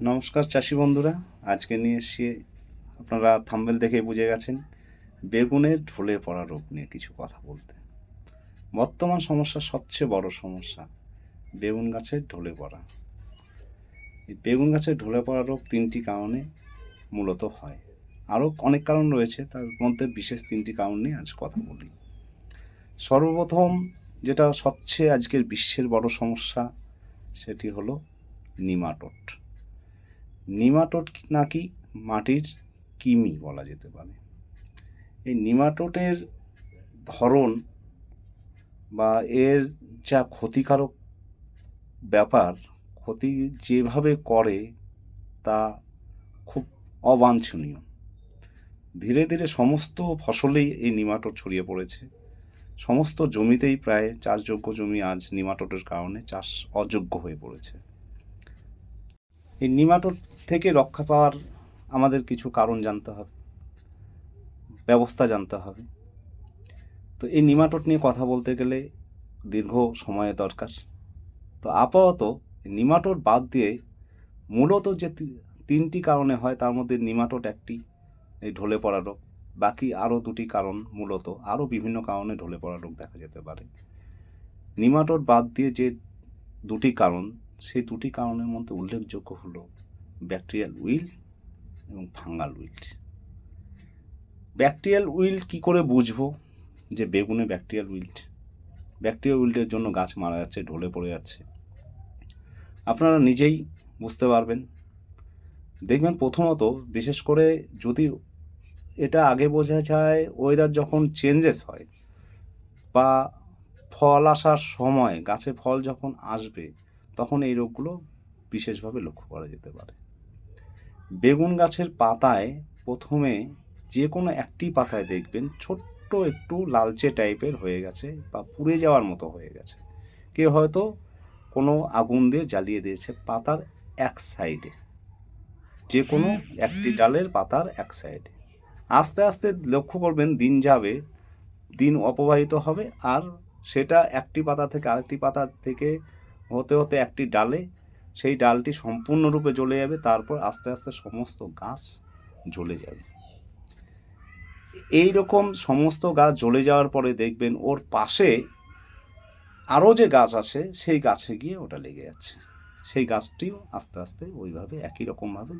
নমস্কার চাষি বন্ধুরা, আজকে নিয়ে এসে আপনারা থাম্বেল দেখে বুঝে গেছেন বেগুনের ঢলে পড়া রোগ নিয়ে কিছু কথা বলতে। বর্তমান সমস্যা সবচেয়ে বড় সমস্যা, বেগুন গাছের ঢলে পড়া। এই বেগুন গাছের ঢলে পড়া রোগ তিনটি কারণে মূলত হয়। আরও অনেক কারণ রয়েছে, তার মধ্যে বিশেষ তিনটি কারণ নিয়ে আজ কথা বলি। সর্বপ্রথম যেটা সবচেয়ে আজকের বিশ্বের বড় সমস্যা, সেটি হলো নিমাটোড। নিমাটোড নাকি মাটির কিমি বলা যেতে পারে। এই নিমাটোডের ধরন বা এর যা ক্ষতিকারক ব্যাপার, ক্ষতি যেভাবে করে তা খুব অবাঞ্ছনীয়। ধীরে ধীরে সমস্ত ফসলেই এই নিমাটোড ছড়িয়ে পড়েছে। সমস্ত জমিতেই প্রায় চাষযোগ্য জমি আজ নিমাটোডের কারণে চাষ অযোগ্য হয়ে পড়েছে। এই নিমাটোড থেকে রক্ষা পাওয়ার আমাদের কিছু কারণ জানতে হবে, ব্যবস্থা জানতে হবে। তো এই নিমাটোড নিয়ে কথা বলতে গেলে দীর্ঘ সময়ের দরকার। তো আপাতত নিমাটোড বাদ দিয়ে মূলত যে তিনটি কারণে হয়, তার মধ্যে নিমাটোড একটি, এই ঢলে পড়া রোগ। বাকি আরও দুটি কারণ মূলত, আরও বিভিন্ন কারণে ঢলে পড়া রোগ দেখা যেতে পারে। নিমাটোড বাদ দিয়ে যে দুটি কারণ, সেই দুটি কারণের মধ্যে উল্লেখযোগ্য হলো ব্যাকটেরিয়াল উইল এবং ফাঙ্গাল উইল্ট ব্যাকটেরিয়াল উইল্ট কি করে বুঝব যে বেগুনে ব্যাকটেরিয়াল উইল্ট ব্যাকটেরিয়াল উইল্টের জন্য গাছ মারা যাচ্ছে, ঢলে পড়ে যাচ্ছে। আপনারা নিজেই বুঝতে পারবেন। দেখবেন প্রথমত, বিশেষ করে যদি এটা আগে বোঝা যায় ওয়েদার যখন চেঞ্জেস হয় বা ফল আসার সময় গাছে ফল যখন আসবে, তখন এই রোগগুলো বিশেষভাবে লক্ষ্য করা যেতে পারে। বেগুন গাছের পাতায় প্রথমে যে কোনো একটি পাতায় দেখবেন ছোট্ট একটু লালচে টাইপের হয়ে গেছে বা পুড়ে যাওয়ার মতো হয়ে গেছে। কেউ হয়তো কোনো আগুন দিয়ে জ্বালিয়ে দিয়েছে পাতার এক সাইডে। যে কোনো একটি ডালের পাতার এক সাইডে। আস্তে আস্তে লক্ষ্য করবেন দিন যাবে, দিন অপবাহিত হবে আর সেটা একটি পাতা থেকে আরেকটি পাতা থেকে হতে হতে একটি ডালে সেই ডালটি সম্পূর্ণরূপে জ্বলে যাবে, তারপর আস্তে আস্তে সমস্ত গাছ জ্বলে যাবে। এই রকম সমস্ত গাছ জ্বলে যাওয়ার পরে দেখবেন ওর পাশে আরও যে গাছ আছে, সেই গাছে গিয়ে ওটা লেগে যাচ্ছে। সেই গাছটিও আস্তে আস্তে ওইভাবে একই রকমভাবে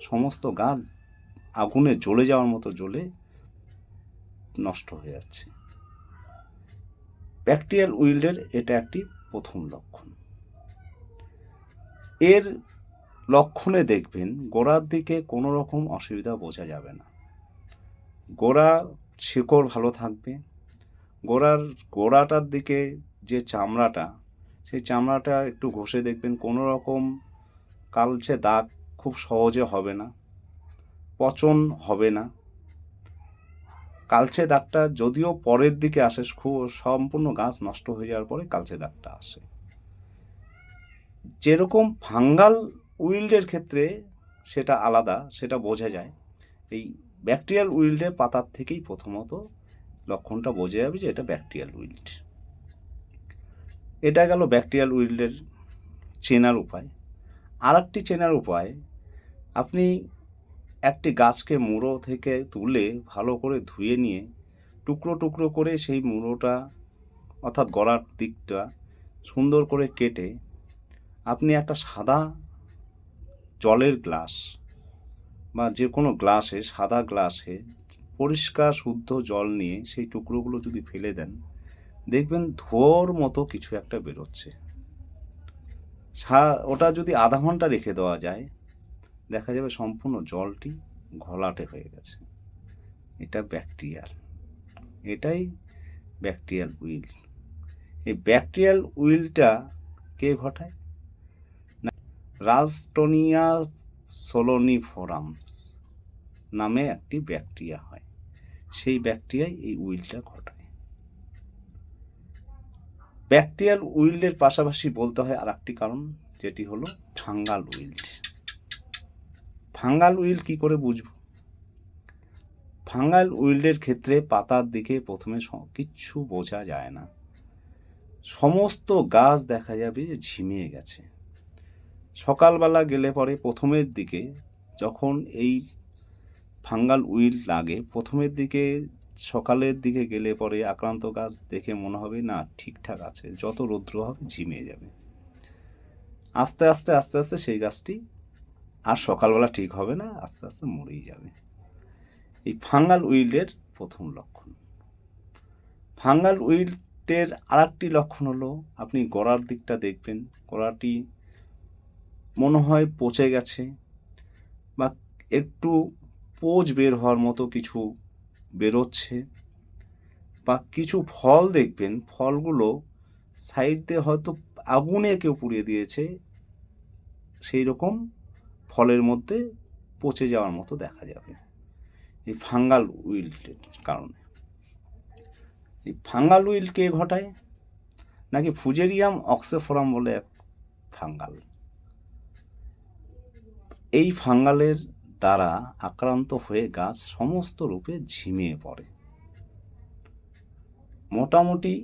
সমস্ত গাছ আগুনে জ্বলে যাওয়ার মতো জ্বলে নষ্ট হয়ে যাচ্ছে। ব্যাকটেরিয়াল উইল্ডের এটা একটি প্রথম লক্ষণ। এর লক্ষণে দেখবেন গোড়ার দিকে কোনো রকম অসুবিধা বোঝা যাবে না। গোড়া শিকড় ভালো থাকবে। গোড়ার, গোড়াটার দিকে যে চামড়াটা, সেই চামড়াটা একটু ঘষে দেখবেন কোনো রকম কালচে দাগ খুব সহজে হবে না, পচন হবে না। কালচে দাগটা যদিও পরের দিকে আসে, খুব সম্পূর্ণ গাছ নষ্ট হয়ে যাওয়ার পরে কালচে দাগটা আসে। যেরকম ফাঙ্গাল উইল্ডের ক্ষেত্রে সেটা আলাদা, সেটা বোঝা যায়। এই ব্যাকটেরিয়াল উইল্ডে পাতার থেকেই প্রথমত লক্ষণটা বোঝা যাবে যে এটা ব্যাকটেরিয়াল উইল্ড। এটা গেল ব্যাকটেরিয়াল উইল্ডের চেনার উপায়। আর একটি চেনার উপায়, আপনি একটি গাছকে মুড়ো থেকে তুলে ভালো করে ধুয়ে নিয়ে টুকরো টুকরো করে সেই মুড়োটা অর্থাৎ গড়ার দিকটা সুন্দর করে কেটে আপনি একটা সাদা জলের গ্লাস বা যে কোনো গ্লাসে, সাদা গ্লাসে পরিষ্কার, শুদ্ধ জল নিয়ে সেই টুকরোগুলো যদি ফেলে দেন, দেখবেন ধোঁয়ার মতো কিছু একটা বেরোচ্ছে। ওটা যদি আধা ঘণ্টা রেখে দেওয়া যায়, দেখা যাবে সম্পূর্ণ জলটি ঘোলাটে হয়ে গেছে। এটা ব্যাকটেরিয়াল। এটাই ব্যাকটেরিয়াল উইল। এই ব্যাকটেরিয়াল উইলটা কে ঘটায়? রাজটোনিয়া সোলোনিফোরামস নামে একটি ব্যাকটেরিয়া হয়। সেই ব্যাকটেরিয়াই এই উইলটা ঘটায়। ব্যাকটেরিয়াল উইল্ডের পাশাপাশি বলতে হয় আর একটি কারণ, যেটি হলো ফাঙ্গাল উইল্ড ফাঙ্গাল উইল কি করে বুঝব? ফাঙ্গাল উইল্ডের ক্ষেত্রে পাতার দিকে প্রথমে কিচ্ছু বোঝা যায় না। সমস্ত গাছ দেখা যাবে যে ঝিমিয়ে গেছে। সকালবেলা গেলে পরে প্রথমের দিকে যখন এই ফাঙ্গাল উইল লাগে, প্রথমের দিকে সকালের দিকে গেলে পরে আক্রান্ত গাছ দেখে মনে হবে, না, ঠিকঠাক আছে। যত রৌদ্র হবে, ঝিমিয়ে যাবে। আস্তে আস্তে আস্তে আস্তে সেই গাছটি আর সকালবেলা ঠিক হবে না, আস্তে আস্তে মরেই যাবে। এই ফাঙ্গাল উইল্ডের প্রথম লক্ষণ। ফাঙ্গাল উইল্ডের আরেকটি লক্ষণ হলো, আপনি গড়ার দিকটা দেখবেন। গোড়াটি মনে হয় পচে গেছে বা একটু পোজ বের হওয়ার মতো কিছু বেরোচ্ছে বা কিছু ফল দেখবেন, ফলগুলো সাইড দিয়ে হয়তো আগুনে কেউ পুড়িয়ে দিয়েছে, সেই রকম ফলের মধ্যে পচে যাওয়ার মতো দেখা যাবে এই ফাঙ্গাল উইল্টের কারণে। এই ফাঙ্গাল উইল কে ঘটায়? নাকি ফুজেরিয়াম অক্সেফোরাম বলে এক ফাঙ্গাল এই ফাঙ্গালের দ্বারা আক্রান্ত হয়ে গাছ সমস্ত রূপে ঝিমিয়ে পড়ে। মোটামুটি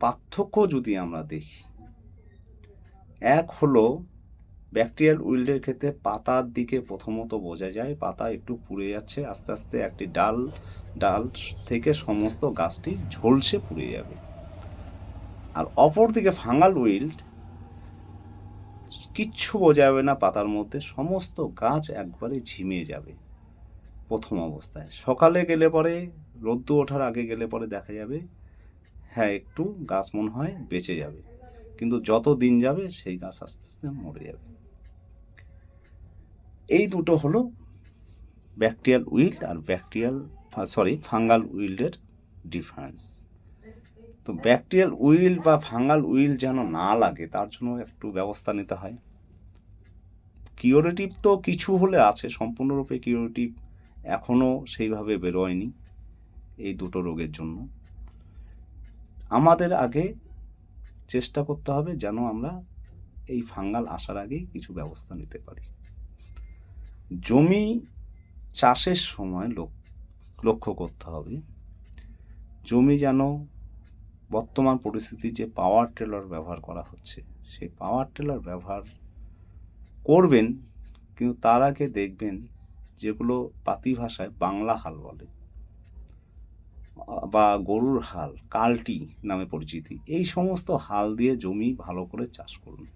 পার্থক্য যদি আমরা দেখি, এক হলো ব্যাকটেরিয়াল উইল্ডের ক্ষেত্রে পাতার দিকে প্রথমত বোঝা যায়, পাতা একটু পুড়ে যাচ্ছে, আস্তে আস্তে একটি ডাল ডাল থেকে সমস্ত গাছটি ঝলসে পুড়ে যাবে। আর অপর দিকে ফাঙ্গাল উইল্ড কিচ্ছু বোঝা যাবে না পাতার মধ্যে, সমস্ত গাছ একবারে ঝিমিয়ে যাবে। প্রথম অবস্থায়। সকালে গেলে পরে, রোদ্দু ওঠার আগে গেলে পরে দেখা যাবে হ্যাঁ একটু গাছ মনে হয় বেঁচে যাবে। কিন্তু যত দিন যাবে, সেই গাছ আস্তে আস্তে মরে যাবে। এই দুটো হলো ব্যাকটেরিয়াল উইল্ড আর ব্যাকটেরিয়াল সরি ফাঙ্গাল উইল্ডের ডিফারেন্স তো ব্যাকটেরিয়াল উইল বা ফাঙ্গাল উইল যেন না লাগে, তার জন্য একটু ব্যবস্থা নিতে হয়। কিওরেটিভ তো কিছু হলে আছে, সম্পূর্ণরূপে কিওরেটিভ এখনও সেইভাবে বেরোয়নি এই দুটো রোগের জন্য। আমাদের আগে চেষ্টা করতে হবে যেন আমরা এই ফাঙ্গাল আসার আগেই কিছু ব্যবস্থা নিতে পারি। জমি চাষের সময় লোক- লক্ষ্য করতে হবে। জমি যেন বর্তমান পরিস্থিতি যে পাওয়ার টেলার ব্যবহার করা হচ্ছে, সেই পাওয়ার টেলার ব্যবহার করবেন, কিন্তু তার আগে দেখবেন যেগুলো পাতি ভাষায় বাংলা হাল বলে। বা গরুর হাল, কালটি নামে পরিচিতি। এই সমস্ত হাল দিয়ে জমি ভালো করে চাষ করুন।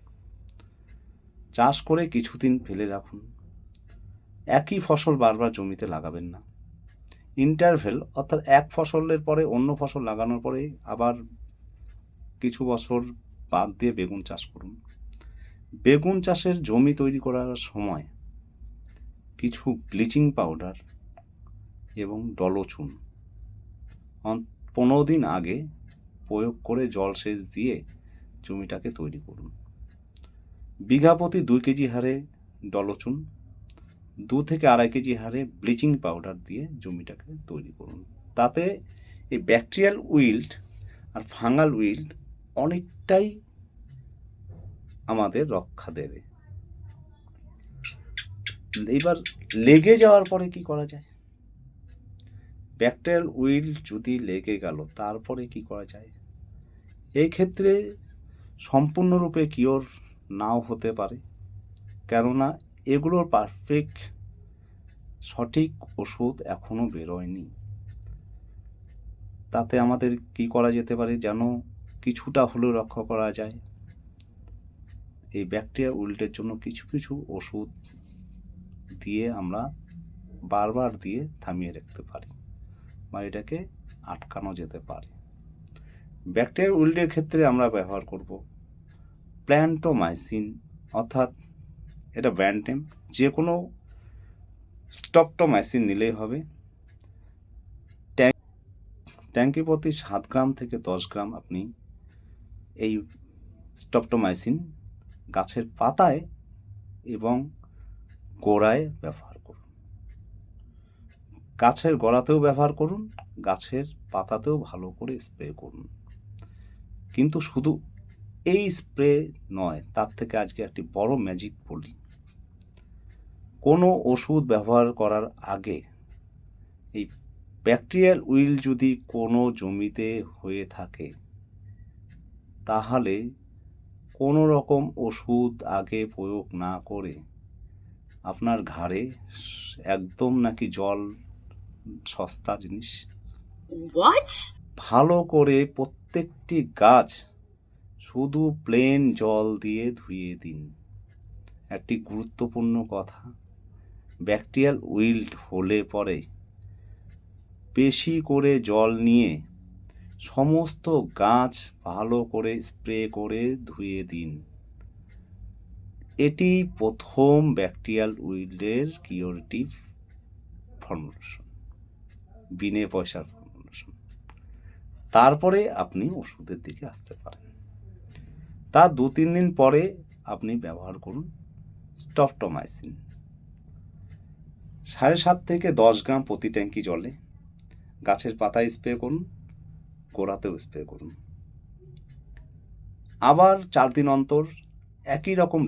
চাষ করে কিছুদিন ফেলে রাখুন। একই ফসল বারবার জমিতে লাগাবেন না। ইন্টারভেল অর্থাৎ এক ফসলের পরে অন্য ফসল লাগানোর পরে আবার কিছু বছর বাদ দিয়ে বেগুন চাষ করুন। বেগুন চাষের জমি তৈরি করার সময় কিছু ব্লিচিং পাউডার এবং ডলোচুন। পনেরো দিন আগে প্রয়োগ করে জলসেচ দিয়ে জমিটাকে তৈরি করুন। বিঘা প্রতি দুই কেজি হারে ডলোচুন দু থেকে আড়াই কেজি হারে ব্লিচিং পাউডার দিয়ে জমিটাকে তৈরি করুন। তাতে এই ব্যাকটেরিয়াল উইল্ড আর ফাঙ্গাল উইল্ড অনেকটাই আমাদের রক্ষা দেবে। এইবার লেগে যাওয়ার পরে কি করা যায়? ব্যাকটেরিয়াল উইল যদি লেগে গেল, তারপরে কি করা যায়? এই ক্ষেত্রে সম্পূর্ণরূপে কিওর নাও হতে পারে। কেননা এগুলোর পারফেক্ট সঠিক ওষুধ এখনও বেরোয়নি। তাতে আমাদের কি করা যেতে পারে যেন কিছুটা হলেও রক্ষা করা যায়? এই ব্যাকটেরিয়া উল্টের জন্য কিছু কিছু ওষুধ দিয়ে আমরা বারবার দিয়ে থামিয়ে রাখতে পারি বা এটাকে আটকানো যেতে পারে। ব্যাকটেরিয়া উল্টের ক্ষেত্রে আমরা ব্যবহার করব প্ল্যান্টোমাইসিন অর্থাৎ এটা ব্যান্টেম যে কোনো স্টপটোমাইসিন নিলেই হবে। ট্যাঙ্ক ট্যাঙ্কি প্রতি সাত গ্রাম থেকে দশ গ্রাম আপনি এই স্টপটোমাইসিন গাছের পাতায় এবং গোড়ায় ব্যবহার করুন। গাছের গোড়াতেও ব্যবহার করুন, গাছের পাতাতেও ভালো করে স্প্রে করুন। কিন্তু শুধু এই স্প্রে নয়, তার থেকে আজকে একটি বড় ম্যাজিক বলি। কোনো ওষুধ ব্যবহার করার আগে এই ব্যাকটেরিয়াল উইল যদি কোনো জমিতে হয়ে থাকে তাহলে কোনো রকম ওষুধ আগে প্রয়োগ না করে আপনার ঘাড়ে একদম নাকি জল সস্তা জিনিস? ভালো করে প্রত্যেকটি গাছ শুধু প্লেন জল দিয়ে ধুয়ে দিন একটি গুরুত্বপূর্ণ কথা ব্যাকটেরিয়াল উইল্ড হলে পরে বেশি করে জল নিয়ে সমস্ত গাছ ভালো করে স্প্রে করে ধুয়ে দিন। এটি প্রথম ব্যাকটেরিয়াল উইল্ডের কিওরেটিভ ফর্মুলেশন, বিনে পয়সার ফর্মুলেশন। তারপরে আপনি ওষুধের দিকে আসতে পারেন। তা দু তিন দিন পরে আপনি ব্যবহার করুন স্টপটোমাইসিন। সাড়ে সাত থেকে দশ গ্রাম প্রতি ট্যাঙ্কি জলে গাছের পাতায় স্প্রে করুন, গোড়াতেও স্প্রে করুন। আবার চার দিন অন্তর একই রকম